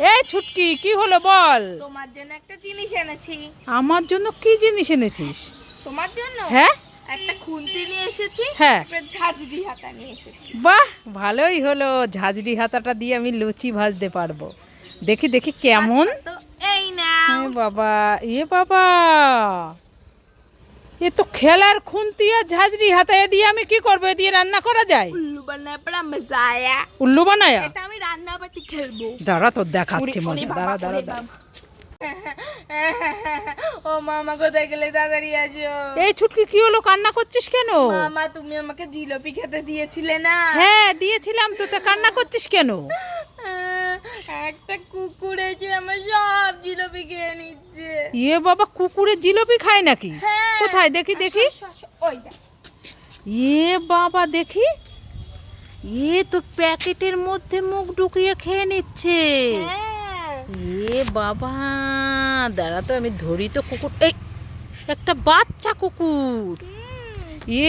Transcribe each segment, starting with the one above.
এই ছুটকি কি হলো বল? তোমার জন্য একটা জিনিস এনেছি। আমার জন্য কি জিনিস এনেছিস? তোমার জন্য? হ্যাঁ? একটা খুন্তি নিয়ে এসেছি হ্যাঁ। ঝাঁজরি ঝাঁঝরি হাতা নিয়ে এসেছি। বাহ ভালোই হলো। ঝাঁঝরি হাতাটা দিয়ে আমি লুচি ভাজতে পারব। দেখি দেখি কেমন? এই না এ বাবা ইয়ে বাবা। এ তো খেলার খুন্তি আর ঝাঁঝরি হাতা এ দিয়ে আমি কি করব? এ দিয়ে রান্না করা যায়? উল্লু বানায় পড়া মজা আয়া। উল্লু বানায়া? এটা আমি রান্না বাটি খেলব। দাঁড়া তো দেখাচ্ছি মজা। দাঁড়া দাঁড়া দাঁড়া। ও মামা কোথায় গেলে তাড়াতাড়ি আসো। এই ছুটকি কি হলো? কান্না করছিস কেন? মামা তুমি আমাকে জিলিপি খেতে দিয়েছিলে না? হ্যাঁ দিয়েছিলাম তো তা কান্না করছিস কেন? একটা কুকুর এসে আমার জিলিপি খেয়ে নিচ্ছে। ইয়ে বাবা কুকুরের জিলিপি খায় নাকি? হ্যাঁ। কোথায়? দেখি দেখি। ওই ইয়ে বাবা দেখি। এ তো প্যাকেটের মধ্যে মুখ ঢুকিয়ে খেয়ে নিচ্ছে। হ্যাঁ। এ বাবা দাঁড়া তো আমি ধরি তো কুকুর। এই একটা বাচ্চা কুকুর।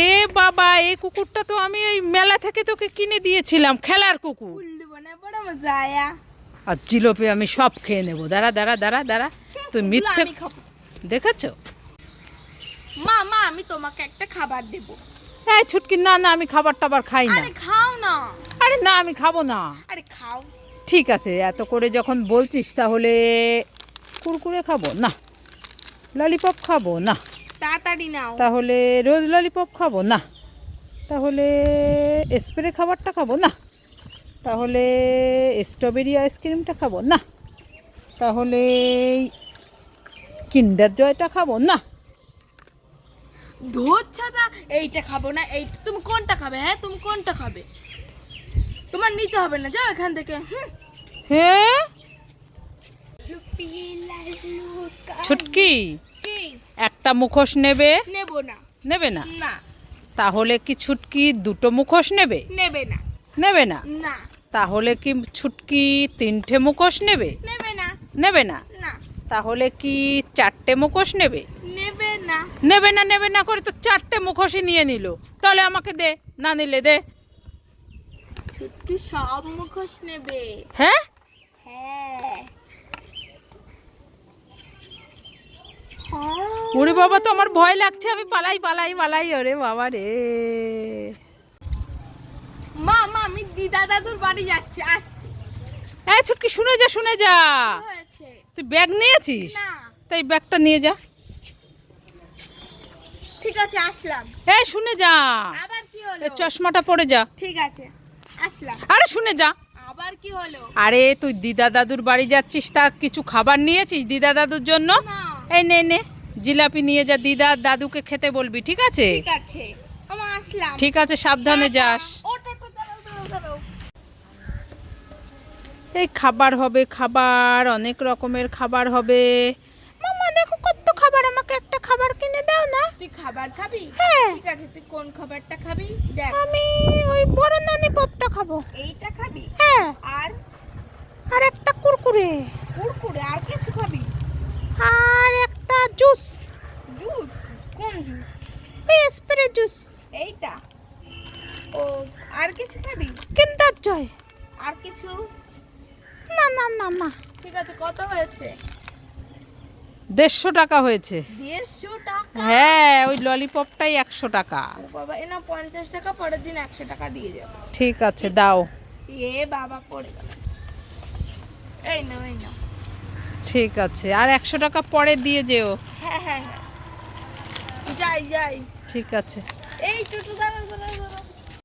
এ বাবা এই কুকুরটা তো আমি এই মেলা থেকে তোকে কিনে দিয়েছিলাম খেলার কুকুর। আর জিলোপি আমি সব খেয়ে নেব। দাঁড়া দাঁড়া দাঁড়া দাঁড়া। তুই ওগুলো মিথ্যে দেখেছ? মা মা আমি তোমাকে একটা খাবার দেব। এই ছুটকি না না আমি খাবার টাবার খাই না। আরে খাও না। আরে না আমি খাব না। আরে খাও। ঠিক আছে এত করে যখন বলছিস তাহলে কুরকুরে খাব না। ললিপপ খাব না। তাড়াতাড়ি নাও। তাহলে রোজ ললিপপ খাব না। তাহলে স্প্রে খাবারটা খাব না। তাহলে স্ট্রবেরি আইসক্রিমটা খাব না। তাহলে কিন্ডার জয়টা খাব না। ধোচ্ছাদা এইটা খাব না এই তুমি কোনটা খাবে হ্যাঁ? তুমি কোনটা খাবে? তোমার নিতে হবে না যাও এখান থেকে। হ্যাঁ? ছুটকি? একটা মুখোশ নেবে? নেব না। নেবে না? না। তাহলে কি ছুটকি দুটো মুখোশ নেবে? নেবে না। নেবে না? না। তাহলে কি ছুটকি তিনটে মুখোশ নেবে? নেবে না। নেবে না? তাহলে কি চারটে মুখোশ নেবে? নেবে না। নেবে না নেবে না করে তো চারটে মুখোশই নিয়ে নিল। তাহলে আমাকে দে না নিলে দে। ছুটকি সব মুখোশ নেবে। হ্যাঁ? হ্যাঁ। ওরে বাবা তো আমার ভয় লাগছে। আমি পালাই পালাই পালাই। ওরে বাবা রে। মা মা আমি দিদা দাদুর বাড়ি যাচ্ছি আসছি। এই ছুটকি শুনে যা শুনে যা। তুই ব্যাগ নিয়েছিস? না। তাই ব্যাগটা নিয়ে যা। ঠিক আছে আসলাম। এই শুনে যা। আবার কি হলো? চশমাটা পরে যা। ঠিক আছে আসলাম। আরে শুনে যা। আবার কি হলো? আরে তুই দিদা দাদুর বাড়ি যাচ্ছিস তা কিছু খাবার নিয়েছিস দিদা দাদুর জন্য? এই নে নে জিলাপি নিয়ে যা দিদা দাদুকে খেতে বলবি ঠিক আছে? ঠিক আছে। আসলাম। ঠিক আছে সাবধানে যাস ও টোটো দাঁড়াও দাঁড়াও দাঁড়াও এই খাবার হবে খাবার অনেক রকমের খাবার হবে। মামা দেখো কত খাবার আমাকে একটা খাবার কিনে দাও না। তুই খাবার খাবি? হ্যাঁ। ঠিক আছে তুই কোন খাবারটা খাবি? দেখ। আমি ওই বড় নানি পপটা খাব। এইটা খাবি? হ্যাঁ। আর? আর একটা কুরকুরে। কুরকুরে আর কিছু খাবি? আর একটা জুস। জুস? কোন জুস? Spray juice. এইটা। ও আর কিছু খাবি? কিন্দার জয়। আর কিছু? না না না না। ঠিক আছে কত হয়েছে? দেড়শো টাকা হয়েছে। দেড়শো টাকা? হ্যাঁ ওই ললিপপটাই একশো টাকা। এনা পঞ্চাশ টাকা পরের দিন একশো টাকা দিয়ে যাব। ঠিক আছে দাও। এ বাবা পড়ে এই নাও এই নাও। ঠিক আছে আর একশো টাকা পরে দিয়ে যেও। হ্যাঁ হ্যাঁ হ্যাঁ। যাই যাই। ঠিক আছে। এই টুটু দাঁড়াও দাঁড়াও।